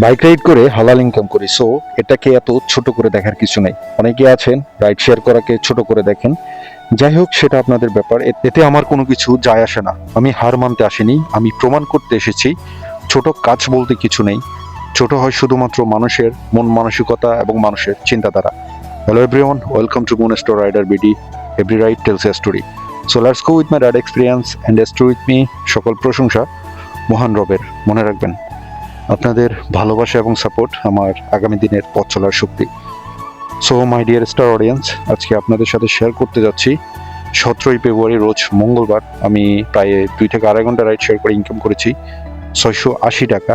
Bike ride করে হালাল income করি সো এটাকে এত ছোট করে দেখার কিছু নেই। অনেকে আছেন রাইড শেয়ার করাকে ছোট করে দেখেন। যাই হোক, সেটা আপনাদের ব্যাপার। এতে আমার কোনো কিছু যায় আসে না। আমি হার মানতে আসিনি, আমি প্রমাণ করতে এসেছি। ছোট কাজ বলতে কিছু নেই। ছোট হয় শুধুমাত্র মানুষের মন মানসিকতা এবং মানুষের চিন্তাধারা। Hello everyone welcome to moon store rider BD every ride tells a story so let's go with my ride experience and story with me সকল প্রশংসা। মহান রবের, মনে রাখবেন। আপনাদের ভালোবাসা এবং সাপোর্ট আমার আগামী দিনের পথ চলার শক্তি। So my dear star audience আজকে আপনাদের সাথে শেয়ার করতে যাচ্ছি। সতেরোই ফেব্রুয়ারি, রোজ মঙ্গলবার আমি প্রায় দুই থেকে আড়াই ঘণ্টা রাইড শেয়ার করে ইনকাম করেছি। ছয়শো আশি টাকা।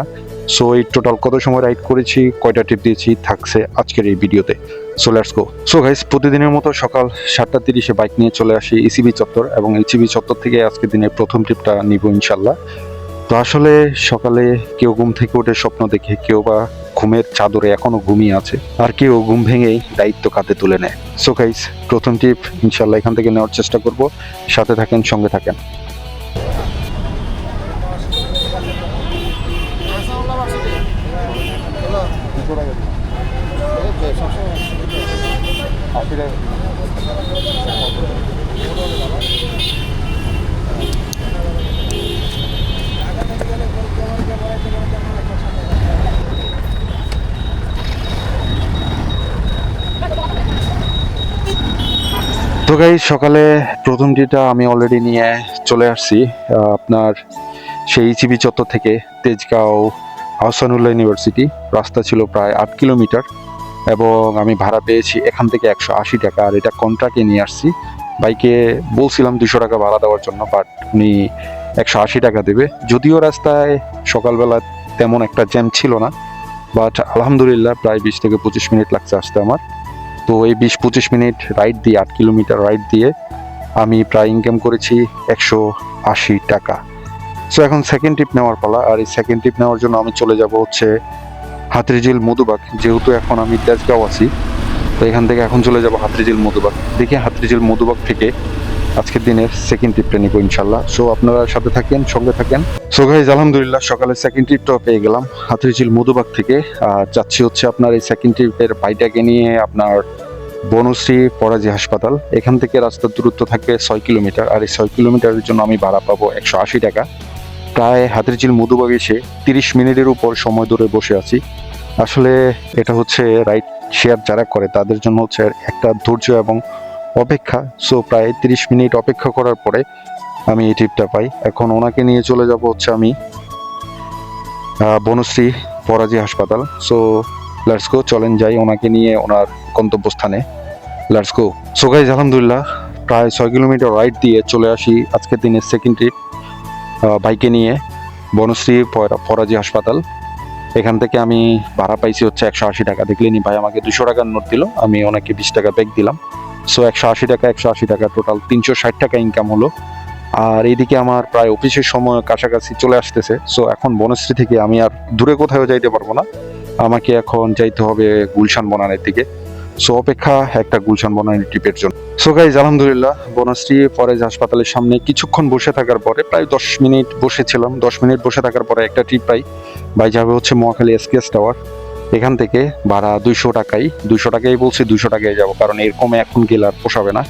সো এই টোটাল কত সময় রাইড করেছি, কয়টা টিপ দিয়েছি, থাকছে আজকের এই ভিডিওতে so let's go so guys প্রতিদিনের মতো সকাল সাতটা তিরিশে বাইক নিয়ে চলে আসি ইসিবি চত্বর এবং ইসিবি চত্বর থেকে আজকের দিনের প্রথম ট্রিপটা নিব ইনশাল্লাহ তো আসলে সকালে কেউ ঘুম থেকে উঠে স্বপ্ন দেখে কেউ বা ঘুমের চাদরে এখনও ঘুমিয়ে আছে, আর কেউ ঘুম ভেঙেই দায়িত্ব কাঁধে তুলে নেয়। সো গাইস প্রথম টিপ ইনশাল্লাহ এখান থেকে নেওয়ার চেষ্টা করব। সাথে থাকেন, সঙ্গে থাকেন। তো গাই সকালে প্রথম টিটা আমি অলরেডি নিয়ে চলে আসছি আপনার সেই ইচিবি চত্বর থেকে তেজগাঁও আহসানুল্লাহ ইউনিভার্সিটি রাস্তা ছিল প্রায় আট কিলোমিটার এবং আমি ভাড়া পেয়েছি এখান থেকে একশো আশি টাকা আর এটা কন্ট্রাক্টে নিয়ে আসছি। বাইকে বলছিলাম দুশো টাকা ভাড়া দেওয়ার জন্য বাট উনি একশো আশি টাকা দেবে। যদিও রাস্তায় সকালবেলা তেমন একটা জ্যাম ছিল না বাট আলহামদুলিল্লাহ প্রায় বিশ থেকে পঁচিশ মিনিট লাগছে আসতে আমার। তো এই বিশ পঁচিশ মিনিট রাইড দিয়ে, আট কিলোমিটার রাইড দিয়ে আমি প্রায় ইনকাম করেছি একশো আশি টাকা। সো এখন সেকেন্ড ট্রিপ নেওয়ার পালা, আর এই সেকেন্ড ট্রিপ নেওয়ার জন্য আমি চলে যাব হচ্ছে হাতরিজিল মধুবাগ। যেহেতু এখন আমি তেজগাঁও আছি, তো এখান থেকে এখন চলে যাব হাতরিজিল মধুবাগ। দেখি হাতরিজিল মধুবাগ থেকে আজকের দিনের সেকেন্ড ট্রিপটা নিব ইনশাল্লাহ সো আপনারা সাথে থাকেন, সঙ্গে থাকেন। সো গাইজ আলহামদুলিল্লাহ, সকালে সেকেন্ড ট্রিপটাও পেয়ে গেলাম। হাতরিজিল মধুবাগ থেকে যাচ্ছি হচ্ছে আপনার এই সেকেন্ড ট্রিপের বাইটাকে নিয়ে আপনার বনশ্রী পরাজি হাসপাতাল। এখান থেকে রাস্তার দূরত্ব থাকবে ছয় কিলোমিটার, আর এই ছয় কিলোমিটারের জন্য আমি ভাড়া পাবো একশো আশি টাকা। প্রায় হাতিরঝিল মধুবাগ এসে তিরিশ মিনিটের উপর সময় ধরে বসে আছি। আসলে এটা হচ্ছে রাইড শেয়ার যারা করে, তাদের জন্য হচ্ছে একটা ধৈর্য এবং অপেক্ষা। সো প্রায় তিরিশ মিনিট অপেক্ষা করার পরে আমি এই ট্রিপটা পাই। এখন ওনাকে নিয়ে চলে যাব হচ্ছে আমি বনশ্রী পরাজি হাসপাতাল। সো লেটস গো চলেন যাই ওনাকে নিয়ে ওনার গন্তব্যস্থানে। লেটস গো সো গাইজ আলহামদুলিল্লাহ, প্রায় ছয় কিলোমিটার রাইড দিয়ে চলে আসি আজকের দিনের সেকেন্ড ট্রিপ বাইকে নিয়ে বনশ্রী পরা- পরাজি হাসপাতাল। এখান থেকে আমি ভাড়া পাইছি হচ্ছে একশো আশি টাকা। দেখলেনি ভাই, আমাকে দুশো টাকার নোট দিল, আমি ওনাকে বিশ টাকা ব্যাগ দিলাম। সো একশো আশি টাকা, একশো আশি টাকা টোটাল তিনশো ষাট টাকা ইনকাম হলো। আর এইদিকে আমার প্রায় অফিসের সময় কাছাকাছি চলে আসতেছে। সো এখন বনশ্রী থেকে আমি আর দূরে কোথাও যাইতে পারব না। আমাকে এখন যাইতে হবে গুলশান বনানের দিকে। সো অপেক্ষা একটা গুলশান বনানী ট্রিপের জন্য। সো গাইজ আলহামদুলিল্লাহ, বনশ্রী ফরেজ হাসপাতালের সামনে কিছুক্ষণ বসে থাকার পরে, প্রায় দশ মিনিট বসেছিলাম। দশ মিনিট বসে থাকার পরে একটা ট্রিপ পাই। বাই যাবে হচ্ছে মহাখালী এসকেএস টাওয়ার এখান থেকে ভাড়া দুইশো টাকাই। দুইশো টাকাই বলছি, দুইশো টাকায় যাব, কারণ এরকম এখন গেলে আর পোষাবে না।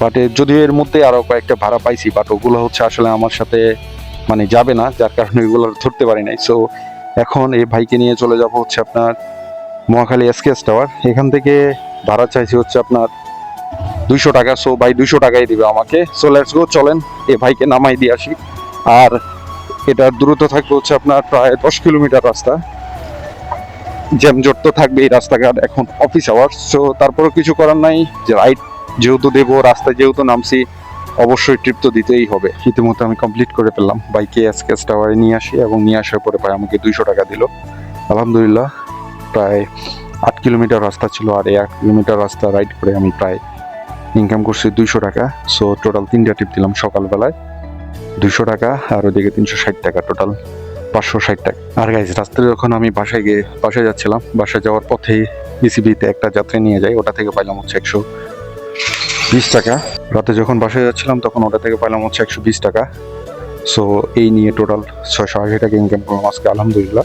বাট যদিও এর মধ্যে আরও কয়েকটা ভাড়া পাইছি বাট ওগুলো হচ্ছে আসলে আমার সাথে মানে যাবে না, যার কারণে আর ধরতে পারি নাই। সো এখন এই ভাইকে নিয়ে চলে যাব হচ্ছে আপনার মহাখালী এসকেএস টাওয়ার এখান থেকে ভাড়া চাইছি হচ্ছে আপনার দুইশো টাকা সো ভাই দুইশো টাকাই দিবে আমাকে। সো লেটস গো চলেন এ ভাইকে নামাই দিয়ে আসি। আর এটার দূরত্ব থাকবে হচ্ছে আপনার প্রায় দশ কিলোমিটার রাস্তা। জ্যামজট তো থাকবে এই রাস্তাঘাট এখন অফিস আওয়ার সো তারপরেও কিছু করার নাই। যে রাইড যেহেতু দেবো, রাস্তায় যেহেতু নামছি, অবশ্যই ট্রিপ তো দিতেই হবে। ইতিমধ্যে আমি কমপ্লিট করে ফেললাম। বাইকে এসকেস টাওয়ারে নিয়ে আসি এবং নিয়ে আসার পরে ভাই আমাকে দুইশো টাকা দিল। আলহামদুলিল্লাহ, প্রায় আট কিলোমিটার রাস্তা ছিল আর এই আট কিলোমিটার রাস্তা রাইড করে আমি প্রায় ইনকাম করছি দুইশো টাকা। সো টোটাল তিনটা ট্রিপ দিলাম সকালবেলায়। দুইশো টাকা আর ওদিকে তিনশো ষাট টাকা টোটাল পাঁচশো ষাট টাকা। আর গাইজ রাস্তায় যখন আমি বাসায় গিয়ে, বাসায় যাচ্ছিলাম, বাসায় যাওয়ার পথেই বিসিবিতে একটা যাত্রী নিয়ে যাই ওটা থেকে পাইলাম হচ্ছে একশো বিশ টাকা। রাতে যখন বাসায় যাচ্ছিলাম, তখন ওটা থেকে পাইলাম হচ্ছে একশো বিশ টাকা। সো এই নিয়ে টোটাল ছয়শো আশি টাকা ইনকাম করলাম আজকে, আলহামদুলিল্লাহ।